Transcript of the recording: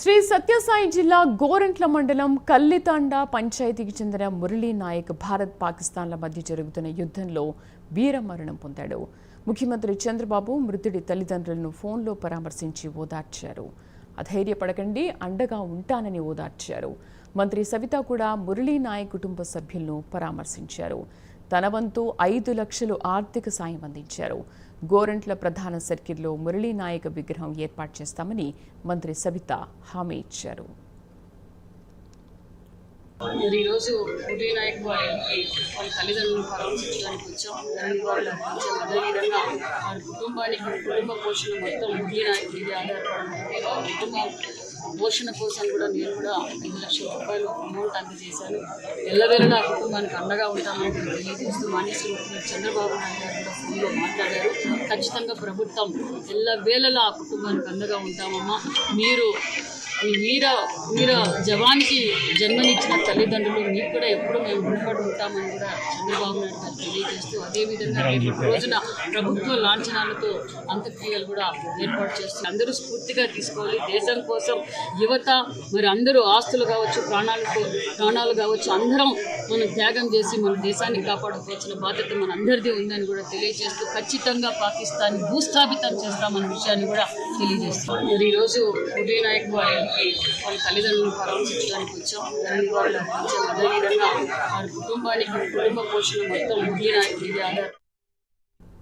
శ్రీ సత్యసాయి జిల్లా గోరంట్ల మండలం కల్లితాండ పంచాయతీకి చెందిన మురళీ నాయక్ భారత్ పాకిస్తాన్ల మధ్య జరుగుతున్న యుద్ధంలో వీరమరణం పొందాడు. ముఖ్యమంత్రి చంద్రబాబు మృతుడి తల్లిదండ్రులను ఫోన్లో పరామర్శించి ఓదార్చారు. అధైర్యపడకండి అండగా ఉంటానని ఓదార్చారు. మంత్రి సవిత కూడా మురళీ నాయక్ కుటుంబ సభ్యులను పరామర్శించారు. తన వంతు ఐదు లక్షలు ఆర్థిక సాయం అందించారు. గోరంట్ల ప్రధాన సర్కిల్లో మురళీనాయక విగ్రహం ఏర్పాటు చేస్తామని మంత్రి సబిత హామీ ఇచ్చారు. మరి ఈరోజు ఉదయ నాయక్ వారికి వాళ్ళ తల్లిదండ్రులను పరామర్శించడానికి వచ్చాం. ధరణి వాళ్ళు అర్పించాం అదేవిధంగా వారి కుటుంబానికి కుటుంబ పోషణ మొత్తం ఉదయ నాయక్ మీద ఆధారపడి కుటుంబం పోషణ కోసం కూడా నేను కూడా ఐదు లక్షల రూపాయలు అమౌంట్ అందజేశాను ఎల్లవేళలా ఆ కుటుంబానికి అండగా ఉంటామని తెలియజేస్తూ మానేశ్వర చంద్రబాబు నాయుడు గారు కూడా ఫోన్లో మాట్లాడారు. ఖచ్చితంగా ప్రభుత్వం ఎల్లవేళలా ఆ కుటుంబానికి అండగా ఉంటామమ్మా. మీరు ఈ వీర వీర జవాన్కి జన్మనిచ్చిన తల్లిదండ్రులు మీకు కూడా ఎప్పుడు మేము రుణపడి ఉంటామని కూడా చంద్రబాబు నాయుడు గారు తెలియజేస్తూ అదేవిధంగా రోజున ప్రభుత్వ లాంఛనాలతో అంత్యక్రియలు కూడా ఏర్పాటు చేస్తూ అందరూ స్ఫూర్తిగా తీసుకోవాలి. దేశం కోసం యువత మరి అందరూ ఆస్తులు కావచ్చు ప్రాణాలకు ప్రాణాలు కావచ్చు అందరం మనం త్యాగం చేసి మన దేశాన్ని కాపాడుకోవాల్సిన బాధ్యత మన అందరిది ఉందని కూడా తెలియజేస్తూ ఖచ్చితంగా పాకిస్తాన్ భూస్థాపితం చేస్తామన్న విషయాన్ని కూడా తెలియజేస్తాం మరి ఈరోజు ఉదయ నాయక్ వారికి వాళ్ళ తల్లిదండ్రులను పరామర్శించడానికి వచ్చాం. ధరణి అదేవిధంగా వారి కుటుంబానికి కుటుంబ పోషణ మొత్తం ఉదయ నాయక్ మీద